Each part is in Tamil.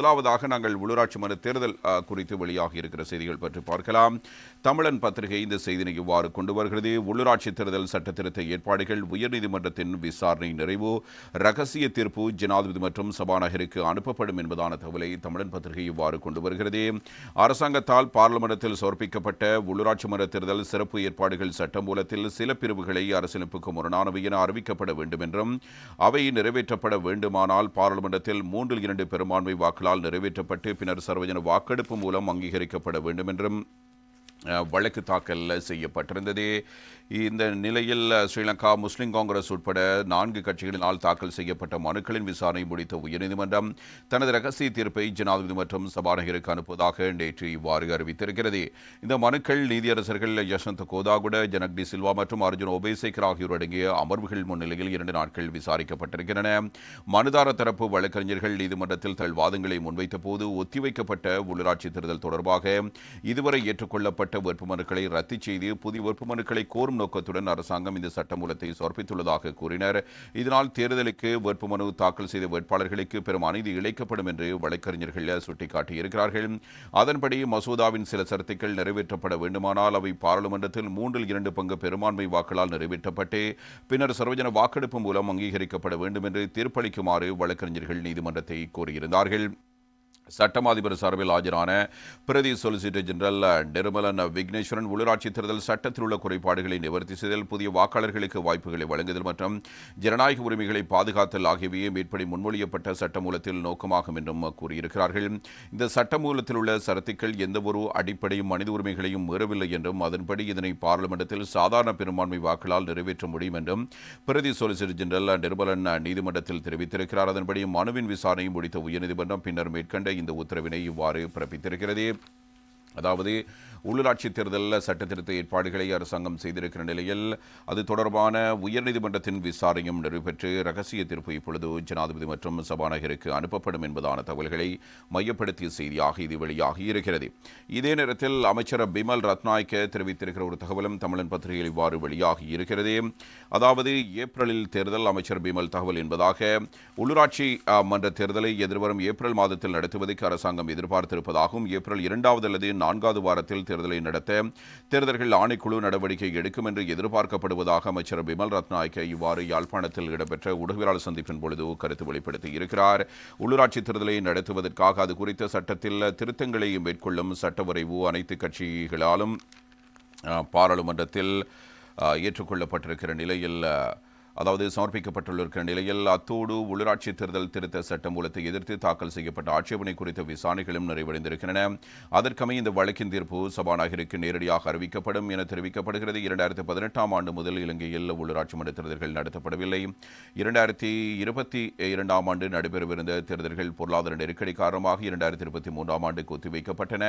முதலாவதாக நாங்கள் உள்ளூராட்சி மன்ற தேர்தல் குறித்து வெளியாகி இருக்கிற செய்திகள் பற்றி பார்க்கலாம். தமிழன் பத்திரிகை இந்த செய்தினை இவ்வாறு கொண்டு வருகிறது. உள்ளூராட்சி தேர்தல் சட்டத்திருத்த ஏற்பாடுகள் உயர்நீதிமன்றத்தின் விசாரணை நிறைவு ரகசிய தீர்ப்பு ஜனாதிபதி மற்றும் சபாநாயகருக்கு அனுப்பப்படும் என்பதான தகவலை தமிழன் பத்திரிகை இவ்வாறு கொண்டு வருகிறது. அரசாங்கத்தால் பார்லிமெண்டத்தில் சமர்ப்பிக்கப்பட்ட உள்ளூராட்சி மன்ற தேர்தல் சிறப்பு ஏற்பாடுகள் சட்டம் மூலத்தில் சில பிரிவுகளை அரசியலமைப்புக்கு முரணானவை என அறிவிக்கப்பட வேண்டும் என்றும் அவை நிறைவேற்றப்பட வேண்டுமானால் பார்லிமெண்டத்தில் மூன்றில் இரண்டு பெரும்பான்மை வாக்கு வாக்குகளால் நிறைவேற்றப்பட்டு பின்னர் சர்வஜன வாக்கெடுப்பு மூலம் அங்கீகரிக்கப்பட வேண்டும் என்றும் வழக்கு தாக்கல் செய்யப்பட்டிருந்தது. இந்த நிலையில் ஸ்ரீலங்கா முஸ்லிம் காங்கிரஸ் உட்பட நான்கு கட்சிகளினால் தாக்கல் செய்யப்பட்ட மனுக்களின் விசாரணை முடித்த உயர்நீதிமன்றம் தனது ரகசிய தீர்ப்பை ஜனாதிபதி மற்றும் சபாநாயகருக்கு அனுப்புவதாக நேற்று இவ்வாறு அறிவித்திருக்கிறது. இந்த மனுக்கள் நீதியரசர்கள் யஷ்வந்த் கோதாகுட ஜனக்டி சில்வா மற்றும் அர்ஜுன் ஒபேசேகர் ஆகியோர் அடங்கிய அமர்வுகள் முன்னிலையில் இரண்டு நாட்கள் விசாரிக்கப்பட்டிருக்கின்றன. மனுதார தரப்பு வழக்கறிஞர்கள் நீதிமன்றத்தில் தங்கள் வாதங்களை முன்வைத்த போது ஒத்திவைக்கப்பட்ட உள்ளூராட்சி தேர்தல் தொடர்பாக இதுவரை ஏற்றுக்கொள்ளப்பட்ட சட்ட வேட்புமனுக்களை ரத்து செய்து புதிய வேட்புமனுக்களை கோரும் நோக்கத்துடன் அரசாங்கம் இந்த சட்டமூலத்தை சமர்ப்பித்துள்ளதாக கூறினர். இதனால் தேர்தலுக்கு வேட்புமனு தாக்கல் செய்த வேட்பாளர்களுக்கு பெரும் அநீதி இழைக்கப்படும் என்று வழக்கறிஞர்கள் சுட்டிக்காட்டியிருக்கிறார்கள். அதன்படி மசோதாவின் சில சரத்துக்கள் நிறைவேற்றப்பட வேண்டுமானால் அவை பாராளுமன்றத்தில் மூன்றில் இரண்டு பங்கு பெரும்பான்மை வாக்களால் நிறைவேற்றப்பட்டு பின்னர் சர்வஜன வாக்கெடுப்பு மூலம் அங்கீகரிக்கப்பட வேண்டும் என்று தீர்ப்பளிக்குமாறு வழக்கறிஞர்கள் நீதிமன்றத்தை கோரியிருந்தார்கள். சட்டம் அதிபர் சார்பில் ஆஜரான பிரதி சொலிசிட்டர் ஜெனரல் நிர்மலன் விக்னேஸ்வரன் உள்ளூராட்சி தேர்தல் சட்டத்தில் உள்ள குறைபாடுகளை நிவர்த்தி செய்தல் புதிய வாக்காளர்களுக்கு வாய்ப்புகளை வழங்குதல் மற்றும் ஜனநாயக உரிமைகளை பாதுகாத்தல் ஆகியவையே மேற்படி முன்மொழியப்பட்ட சட்டமூலத்தில் நோக்கமாகும் என்றும் கூறியிருக்கிறார்கள். இந்த சட்டமூலத்தில் உள்ள சரத்துக்கள் எந்தவொரு அடிப்படை மனித உரிமைகளையும் மீறவில்லை என்றும் அதன்படி இதனை பார்லிமெண்டத்தில் சாதாரண பெரும்பான்மை வாக்களால் நிறைவேற்ற முடியும் என்றும் பிரதி சொலிசிட்டர் ஜெனரல் நிர்மலன் நீதிமன்றத்தில் தெரிவித்திருக்கிறார். அதன்படி மனுவின் விசாரணையை முடித்த உயர்நீதிமன்றம் பின்னர் மேற்கண்ட இந்த உத்தரவினை இவ்வாறு பிறப்பித்திருக்கிறது. அதாவது உள்ளூராட்சி தேர்தலில் சட்டத்திருத்த ஏற்பாடுகளை அரசாங்கம் செய்திருக்கிற நிலையில் அது தொடர்பான உயர்நீதிமன்றத்தின் விசாரணையும் நிறைவேற்று ரகசிய தீர்ப்பு இப்பொழுது ஜனாதிபதி மற்றும் சபாநாயகருக்கு அனுப்பப்படும் என்பதான தகவல்களை மையப்படுத்திய செய்தியாக இது வெளியாகி இருக்கிறது. இதே நேரத்தில் அமைச்சர் பிமல் ரத்நாயக்க தெரிவித்திருக்கிற ஒரு தகவலும் தமிழன் பத்திரிகையில் இவ்வாறு வெளியாகி இருக்கிறது. அதாவது ஏப்ரலில் தேர்தல் அமைச்சர் பிமல் தகவல் என்பதாக உள்ளூராட்சி மன்ற தேர்தலை எதிர்வரும் ஏப்ரல் மாதத்தில் நடத்துவதற்கு அரசாங்கம் எதிர்பார்த்திருப்பதாகவும் ஏப்ரல் இரண்டாவது அல்லது நான்காவது வாரத்தில் தேர்தலை நடத்த தேர்தல்கள் ஆணைக்குழு நடவடிக்கை எடுக்கும் என்று எதிர்பார்க்கப்படுவதாக அமைச்சர் பிமல் ரத்நாயக்க இவ்வாறு யாழ்ப்பாணத்தில் இடம்பெற்ற ஊடகவியலாளர் சந்திப்பின் பொழுது கருத்து வெளிப்படுத்தி இருக்கிறார். உள்ளூராட்சி தேர்தலை நடத்துவதற்காக அது குறித்த சட்டத்தில் திருத்தங்களை மேற்கொள்ளும் சட்டவரைவு அனைத்து கட்சிகளாலும் பாராளுமன்றத்தில் ஏற்றுக்கொள்ளப்பட்டிருக்கிற நிலையில் அதாவது சமர்ப்பிக்கப்பட்டுள்ளிருக்கிற நிலையில் அத்தோடு உள்ளூராட்சி தேர்தல் திருத்த சட்டமூலத்தை எதிர்த்து தாக்கல் செய்யப்பட்ட ஆட்சேபனை குறித்த விசாரணைகளும் நிறைவடைந்திருக்கின்றன. அதற்கமை இந்த வழக்கின் தீர்ப்பு சபாநாயகருக்கு நேரடியாக அறிவிக்கப்படும் என தெரிவிக்கப்படுகிறது. இரண்டாயிரத்தி பதினெட்டாம் ஆண்டு முதல் இலங்கையில் உள்ளூராட்சி மன்ற தேர்தல்கள் நடத்தப்படவில்லை. இரண்டாயிரத்தி இருபத்தி இரண்டாம் ஆண்டு நடைபெறவிருந்த தேர்தல்கள் பொருளாதார நெருக்கடி காரணமாக இரண்டாயிரத்தி இருபத்தி மூன்றாம் ஆண்டுக்கு ஒத்திவைக்கப்பட்டன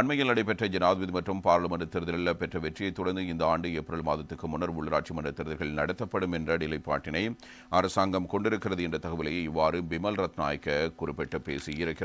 அண்மையில் நடைபெற்ற ஜனாதிபதி மற்றும் பாராளுமன்ற தேர்தலில் பெற்ற வெற்றியைத் தொடர்ந்து இந்த ஆண்டு ஏப்ரல் மாதத்துக்கு முன்னர் உள்ளூராட்சி மன்ற தேர்தல்கள் நடத்தப்படும் என்ற நிலைப்பாட்டினை அரசாங்கம் கொண்டிருக்கிறது என்ற தகவலை இவ்வாறு பிமல் ரத்நாயக்க குறிப்பிட்டு பேசியிருக்கிறார்.